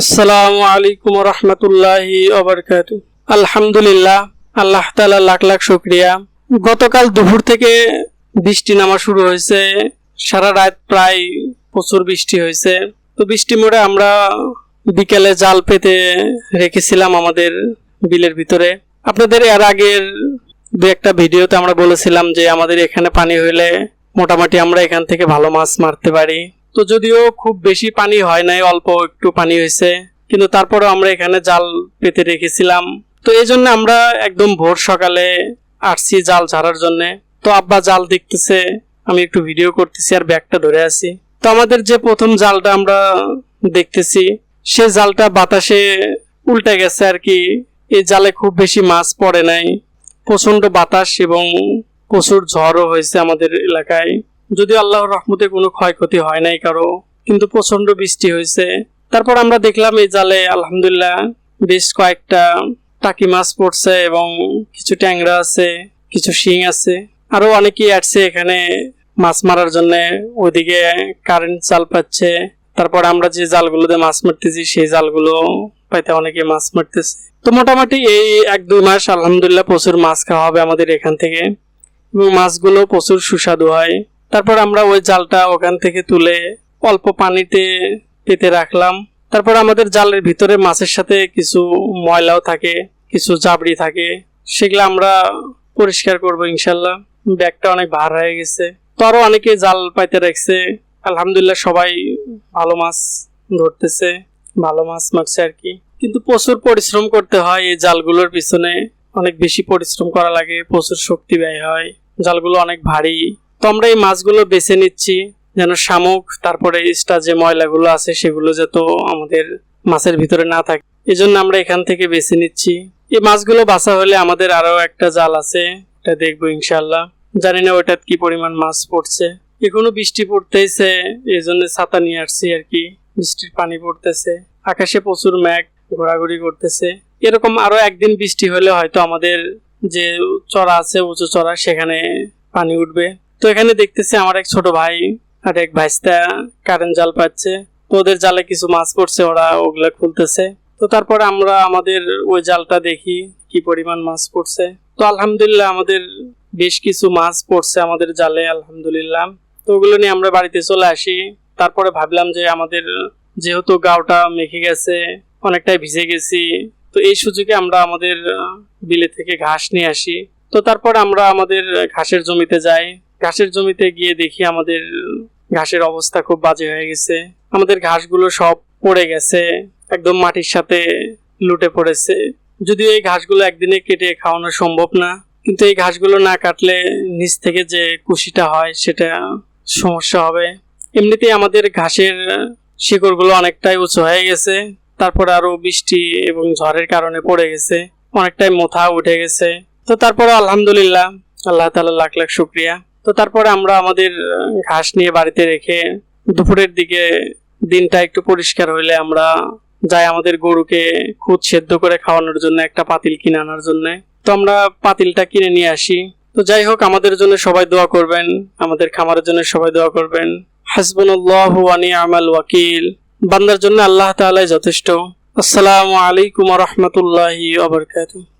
আসসালামু আলাইকুম রহমতুল্লাহি আলহামদুলিল্লাহ, আল্লাহ তালা লাখ লাখ শুক্রিয়া। গতকাল দুপুর থেকে বৃষ্টি নামা শুরু হয়েছে। সারা রাত প্রায় প্রচুর বৃষ্টি হয়েছে। তো বৃষ্টি মোড়ে আমরা বিকেলে জাল পেতে রেখেছিলাম আমাদের বিলের ভিতরে। আপনাদের এর আগের দু একটা ভিডিওতে আমরা বলেছিলাম যে আমাদের এখানে পানি হইলে মোটামুটি আমরা এখান থেকে ভালো মাছ মারতে পারি। তো যদিও খুব বেশি পানি হয় নাই, অল্প একটু পানি হয়েছে। কিন্তু তারপরেও আমরা এখানে জাল পেতে রেখেছিলাম। তো এই জন্য আমরা একদম ভোর সকালে আসছি জাল ছাড়ার জন্য। তো আব্বা জাল দেখতেছে, আমি একটু ভিডিও করতেছি আর ব্যাগটা ধরে আছি। তো আমাদের যে প্রথম জালটা আমরা দেখতেছি, সে জালটা বাতাসে উল্টে গেছে আর কি। এই জালে খুব বেশি মাছ পড়ে নাই। প্রচণ্ড বাতাস এবং প্রচুর ঝড়ও হয়েছে আমাদের এলাকায়। যদিও আল্লাহর রহমতে কোনো ক্ষয়ক্ষতি হয় নাই কারও, কিন্তু প্রচণ্ড বৃষ্টি হয়েছে। তারপর আমরা দেখলাম এই জালে আলহামদুলিল্লাহ বেশ কয়েকটা টাকি মাছ পড়ছে এবং কিছু ট্যাংরা আছে, কিছু শিং আছে। আরও অনেকেই আসছে এখানে মাছ মারার জন্য। ওইদিকে কারেন্ট জাল পাচ্ছে। তারপর আমরা যে জালগুলোতে মাছ মারতেছি, সেই জালগুলো পাইতে অনেকে মাছ মারতেছে। তো মোটামুটি এই এক দুই মাস আলহামদুলিল্লাহ প্রচুর মাছ খাওয়া হবে আমাদের এখান থেকে। এবং মাছগুলো প্রচুর সুস্বাদু হয়। তারপর আমরা ওই জালটা ওখান থেকে তুলে অল্প পানিতে পেতে রাখলাম। তারপর আমাদের জালের ভিতরে মাছের সাথে কিছু ময়লাও থাকে, কিছু জাবড়ি থাকে। সেগুলো আমরা পরিষ্কার করব ইনশাল্লাহ ব্যাগটা অনেক ভার হয়ে গেছে। তো আরও অনেকে জাল পাইতে রাখছে। আলহামদুলিল্লাহ সবাই ভালো মাছ ধরতেছে, ভালো মাছ মারছে আর কি। কিন্তু প্রচুর পরিশ্রম করতে হয় এই জালগুলোর পিছনে। অনেক বেশি পরিশ্রম করা লাগে, প্রচুর শক্তি ব্যয় হয়। জালগুলো অনেক ভারী। তো আমরা এই মাছগুলো বেছে নিচ্ছি, যেন শামুক, তারপরে এক্সট্রা যে ময়লাগুলো আছে সেগুলো যাতে আমাদের মাছের ভিতরে না থাকে। এই জন্য আমরা এখান থেকে বেছে নিচ্ছি। এই মাছগুলো বাঁচা হলে আমাদের আরও একটা জাল আছে, এটা দেখব ইনশাল্লাহ জানি না ওটার কি পরিমাণ মাছ পড়ছে। এখনও বৃষ্টি পড়তেছে এই জন্য ছাতা নিয়ে আসছি আর কি। বৃষ্টির পানি পড়তেছে। আকাশে প্রচুর মেঘ, ঘোরাঘুরি করতেছে। এরকম আরও একদিন বৃষ্টি হলে হয়তো আমাদের যে চড়া আছে, উঁচু চড়া, সেখানে পানি উঠবে। তো এখানে দেখতেছি আমার এক ছোট ভাই আর এক ভাইস্তা কারেন্ট জাল পাচ্ছে। তো ওদের জালে কিছু মাছ পড়ছে, ওরা ওগুলা খুলতেছে। তো তারপরে আমরা আমাদের ওই জালটা দেখি কি পরিমাণ মাছ পড়ছে। তো আলহামদুলিল্লাহ আমাদের বেশ কিছু মাছ পড়ছে আমাদের জালে, আলহামদুলিল্লাহ। তো ওগুলো নিয়ে আমরা বাড়িতে চলে আসি। তারপরে ভাবলাম যে আমাদের যেহেতু গাওটা মেখে গেছে, অনেকটাই ভিজে গেছি, তো এই সুযোগে আমরা আমাদের বিলে থেকে ঘাস নিয়ে আসি। তো তারপর আমরা আমাদের ঘাসের জমিতে যাই। ঘাসের জমিতে গিয়ে দেখি আমাদের ঘাসের অবস্থা খুব বাজে হয়ে গেছে। আমাদের ঘাসগুলো সব পড়ে গেছে, একদম মাটির সাথে লুটে পড়েছে। যদিও এই ঘাসগুলো একদিনে কেটে খাওয়ানো সম্ভব না, কিন্তু এই ঘাসগুলো না কাটলে নিচ থেকে যে কুশিটা হয় সেটা সমস্যা হবে। এমনিতেই আমাদের ঘাসের শিকড়গুলো অনেকটাই উঁচু হয়ে গেছে, তারপর আরও বৃষ্টি এবং ঝড়ের কারণে পড়ে গেছে, অনেকটাই মোথা উঠে গেছে। তো তারপর আলহামদুলিল্লাহ, আল্লাহ তালা লাখ লাখ শুক্রিয়া। তো তারপরে আমরা আমাদের ঘাস নিয়ে বাড়িতে রেখে দুপুরের দিকে দিনটা একটু পরিষ্কার হইলে আমরা যাই আমাদের গরুকে খুদ সেদ্ধ করে খাওয়ানোর জন্য, একটা পাতিল কিনে আনার জন্য। তো আমরা পাতিলটা কিনে নিয়ে আসি। তো যাই হোক, আমাদের জন্য সবাই দোয়া করবেন, আমাদের খামারের জন্য সবাই দোয়া করবেন। হাসবুল্লাহ ওয়ানি আমাল ওয়াকিল। বান্দার জন্য আল্লাহ তাআলাই যথেষ্ট। আসসালামু আলাইকুম রহমতুল্লাহি